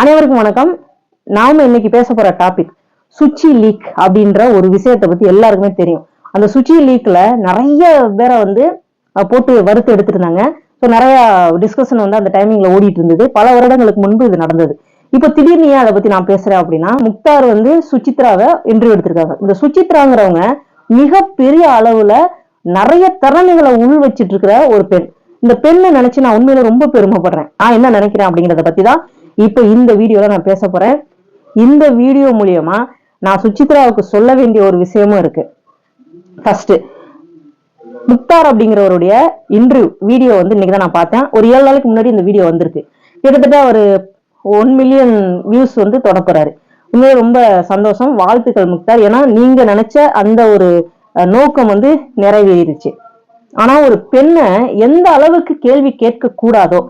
அனைவருக்கும் வணக்கம். நாம இன்னைக்கு பேச போற டாபிக் சுச்சி லீக் அப்படின்ற ஒரு விஷயத்தை பத்தி எல்லாருக்குமே தெரியும். அந்த சுச்சி லீக்ல நிறைய பேரை வந்து போட்டு வறுத்து எடுத்துருந்தாங்க. ஸோ நிறைய டிஸ்கஷன் வந்து அந்த டைமிங்ல ஓடிட்டு இருந்தது. பல வருடங்களுக்கு முன்பு இது நடந்தது. இப்போ திடீர்னு ஏன் அதை பத்தி நான் பேசுறேன் அப்படின்னா முக்தார் வந்து சுச்சித்ராவை இன்டர்வியூ எடுத்திருக்காங்க. இந்த சுச்சித்ராங்கிறவங்க மிகப்பெரிய அளவுல நிறைய திறமைகளை உள் வச்சிட்டு இருக்கிற ஒரு பெண். இந்த பெண்ணை நினைச்சு நான் உண்மையில ரொம்ப பெருமைப்படுறேன். நான் என்ன நினைக்கிறேன் அப்படிங்கறத பத்தி தான் இப்போ இந்த வீடியோவில் நான் பேச போகிறேன் இந்த வீடியோ மூலியமா நான் சுச்சித்ராவுக்கு சொல்ல வேண்டிய ஒரு விஷயமும் இருக்கு. ஃபர்ஸ்ட் முக்தார் அப்படிங்கிறவருடைய இன்டர்வியூ வீடியோ வந்து இன்னைக்கு தான் நான் பார்த்தேன். ஒரு ஏழு நாளைக்கு முன்னாடி இந்த வீடியோ வந்திருக்கு. கிட்டத்தட்ட ஒரு ஒன் மில்லியன் வியூஸ் வந்து தொடப்புறாரு உண்மையிலே ரொம்ப சந்தோஷம். வாழ்த்துக்கள் முக்தார். ஏன்னா நீங்க நினைச்ச அந்த ஒரு நோக்கம் வந்து நிறைவேறிடுச்சு. ஆனா ஒரு பெண்ணை எந்த அளவுக்கு கேள்வி கேட்க கூடாதோ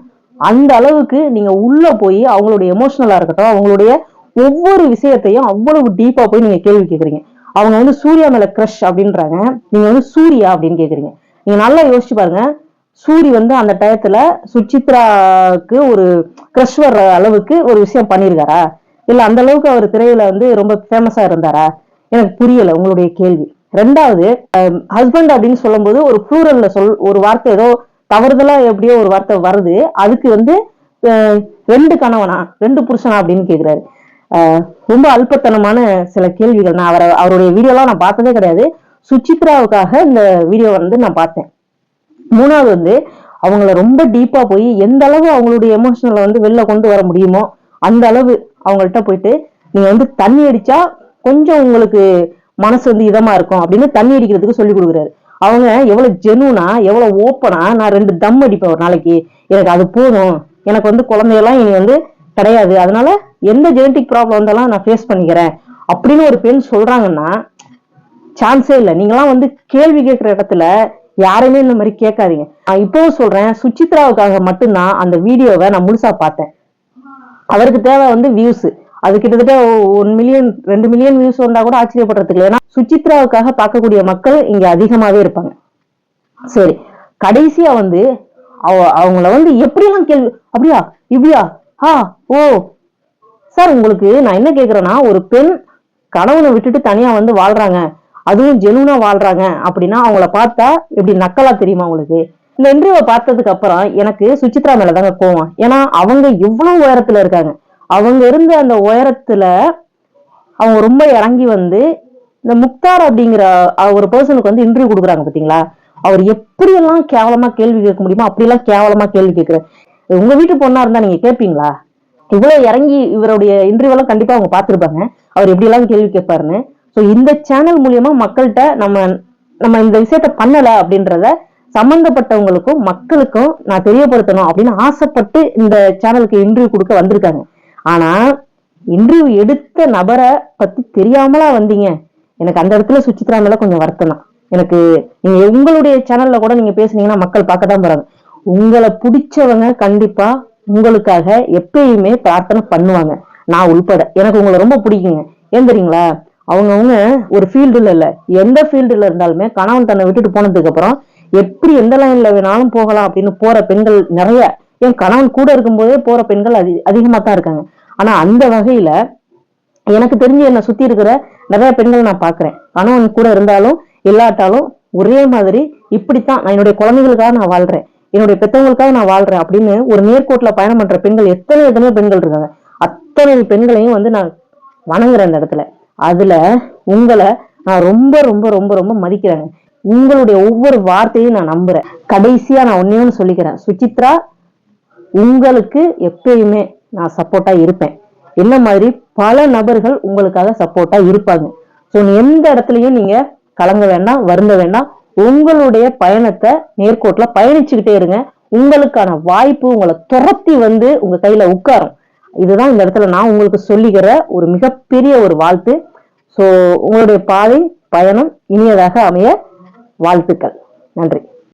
அந்த அளவுக்கு நீங்க உள்ள போய் அவங்களுடைய எமோஷனலா இருக்கட்டும் அவங்களுடைய ஒவ்வொரு விஷயத்தையும் அவ்வளவு டீப்பா போய் நீங்க கேள்வி கேக்குறீங்க. அவங்க வந்து சூர்யா மேல க்ரஷ் அப்படின்றாங்க. நீங்க வந்து சூர்யா அப்படின்னு கேக்குறீங்க. நீங்க நல்லா யோசிச்சு பாருங்க. சூரி வந்து அந்த டயத்துல சுச்சித்ராக்கு ஒரு க்ரஷ் வர்ற அளவுக்கு ஒரு விஷயம் பண்ணியிருக்காரா இல்ல அந்த அளவுக்கு அவர் திரையில வந்து ரொம்ப ஃபேமஸா இருந்தாரா? எனக்கு புரியல உங்களுடைய கேள்வி. ரெண்டாவது ஹஸ்பண்ட் அப்படின்னு சொல்லும்போது ஒரு ஃப்ளூரல்ல சொல் ஒரு வார்த்தை ஏதோ தவறுதலா எப்படியோ ஒரு வார்த்தை வருது. அதுக்கு வந்து ரெண்டு கணவனா ரெண்டு புருஷனா அப்படின்னு கேக்குறாரு. ரொம்ப அல்பத்தனமான சில கேள்விகள். நான் அவரை அவருடைய வீடியோலாம் நான் பார்த்ததே கிடையாது. சுச்சித்ராவுக்காக இந்த வீடியோ வந்து நான் பார்த்தேன். மூணாவது வந்து அவங்கள ரொம்ப டீப்பா போய் எந்த அளவு அவங்களுடைய எமோஷனலை வந்து வெளில கொண்டு வர முடியுமோ அந்த அளவு அவங்கள்ட்ட போயிட்டு நீங்க வந்து தண்ணி அடிச்சா கொஞ்சம் உங்களுக்கு மனசு வந்து இதமா இருக்கும் அப்படின்னு தண்ணி அடிக்கிறதுக்கு சொல்லி கொடுக்குறாரு. அவங்க எவ்வளவு ஜெனுனா எவ்வளவு ஓப்பனா நான் ரெண்டு தம் அடிப்பேன் ஒரு நாளைக்கு. எனக்கு அது போதும். எனக்கு வந்து குழந்தையெல்லாம் இனி வந்து கிடையாது. அதனால எந்த ஜெனட்டிக் ப்ராப்ளம் வந்தாலும் நான் ஃபேஸ் பண்ணிக்கிறேன். அப்படின்னு ஒரு பெண் சொல்றாங்கன்னா சான்ஸே இல்லை. நீங்களாம் வந்து கேள்வி கேட்கிற இடத்துல யாருமே இந்த மாதிரி கேட்காதீங்க. நான் இப்பவும் சொல்றேன் சுச்சித்ராவுக்காக மட்டும்தான் அந்த வீடியோவை நான் முழுசா பார்த்தேன். அவருக்கு தேவை வந்து வியூஸ் அது கிட்டத்தட்ட ஒன் மில்லியன் ரெண்டு மில்லியன் வியூஸ் வந்தா கூட ஆச்சரியப்படுறதுக்கு இல்லை. ஏன்னா சுச்சித்ராவுக்காக பார்க்கக்கூடிய மக்கள் இங்க அதிகமாவே இருப்பாங்க. சரி கடைசியா வந்து அவ அவங்கள வந்து எப்படியெல்லாம் கேள்வி அப்படியா இப்படியா ஆ ஓ சார் உங்களுக்கு நான் என்ன கேக்குறேன்னா ஒரு பெண் கணவனை விட்டுட்டு தனியா வந்து வாழ்றாங்க. அதுவும் ஜெனுனா வாழ்றாங்க அப்படின்னா அவங்கள பார்த்தா எப்படி நக்கலா தெரியுமா உங்களுக்கு? இந்த இன்டர்வியூவை பார்த்ததுக்கு அப்புறம் எனக்கு சுச்சித்ரா மேலதாங்க கோவம். ஏன்னா அவங்க எவ்வளவு உயரத்துல இருக்காங்க. அவங்க இருந்த அந்த உயரத்துல அவங்க ரொம்ப இறங்கி வந்து இந்த முக்தார் அப்படிங்கிற ஒரு பர்சனுக்கு வந்து இன்டர்வியூ கொடுக்குறாங்க பாத்தீங்களா? அவர் எப்படியெல்லாம் கேவலமா கேள்வி கேட்க முடியுமோ அப்படியெல்லாம் கேவலமா கேள்வி கேட்கிறார். உங்க வீட்டு பொண்ணா இருந்தா நீங்க கேட்பீங்களா? இவ்வளவு இறங்கி இவருடைய இன்டர்வியூ எல்லாம் கண்டிப்பா அவங்க பார்த்திருப்பாங்க. அவர் எப்படி எல்லாம் கேள்வி கேட்பாருன்னு. ஸோ இந்த சேனல் மூலியமா மக்கள்கிட்ட நம்ம நம்ம இந்த விஷயத்த பண்ணல அப்படின்றத சம்பந்தப்பட்டவங்களுக்கும் மக்களுக்கும் நான் தெரியப்படுத்தணும் அப்படின்னு ஆசைப்பட்டு இந்த சேனலுக்கு இன்டர்வியூ கொடுக்க வந்திருக்காங்க. ஆனா இன்டர்வியூ எடுத்த நபரை பத்தி தெரியாமலா வந்தீங்க. எனக்கு அந்த இடத்துல சுச்சித்ரா மேல கொஞ்சம் வருத்தம் தான் எனக்கு நீங்க உங்களுடைய சேனல்ல கூட நீங்க பேசுனீங்கன்னா மக்கள் பார்க்க தான் போறாங்க. உங்களை பிடிச்சவங்க கண்டிப்பா உங்களுக்காக எப்பயுமே பிரார்த்தனை பண்ணுவாங்க. நான் உள்பட. எனக்கு உங்களை ரொம்ப பிடிக்குங்க. ஏன் தெரியுங்களா? அவங்கவுங்க ஒரு ஃபீல்டுல இல்ல. எந்த ஃபீல்டுல இருந்தாலுமே கணவன் தன்னை விட்டுட்டு போனதுக்கு அப்புறம் எப்படி எந்த லைன்ல வேணாலும் போகலாம் அப்படின்னு போற பெண்கள் நிறைய. என் கணவன் கூட இருக்கும்போதே போற பெண்கள் அதி அதிகமா தான் இருக்காங்க. ஆனா அந்த வகையில எனக்கு தெரிஞ்சு என்னை சுத்தி இருக்கிற நிறைய பெண்கள் நான் பாக்குறேன். கணவன் கூட இருந்தாலும் இல்லாட்டாலும் ஒரே மாதிரி இப்படித்தான் நான் என்னுடைய குழந்தைகளுக்காக நான் வாழ்றேன். என்னுடைய பெத்தவங்களுக்காக நான் வாழ்றேன் அப்படின்னு ஒரு நேர்கோட்டுல பயணம் பண்ற பெண்கள் எத்தனை எத்தனையோ பெண்கள் இருக்காங்க. அத்தனை பெண்களையும் வந்து நான் வணங்குறேன் அந்த இடத்துல. அதுல உங்களை நான் ரொம்ப ரொம்ப ரொம்ப ரொம்ப மதிக்கிறேங்க. உங்களுடைய ஒவ்வொரு வார்த்தையும் நான் நம்புறேன். கடைசியா நான் ஒன்னே ஒன்று சொல்லிக்கிறேன். சுசித்ரா உங்களுக்கு எப்பயுமே நான் சப்போர்ட்டா இருப்பேன். என்ன மாதிரி? பல நபர்கள் உங்களுக்காக சப்போர்ட்டா இருப்பாங்க. ஸோ எந்த இடத்துலையும் நீங்க கலங்க வேண்டாம் வருந்த வேண்டாம். உங்களுடைய பயணத்தை நேர்கோட்டில் பயணிச்சுக்கிட்டே இருங்க. உங்களுக்கான வாய்ப்பு உங்களை துரத்தி வந்து உங்க கையில உட்காரும். இதுதான் இந்த இடத்துல நான் உங்களுக்கு சொல்லிக்கிற ஒரு மிகப்பெரிய ஒரு வாழ்த்து. ஸோ உங்களுடைய பாதை பயணம் இனியதாக அமைய வாழ்த்துக்கள். நன்றி.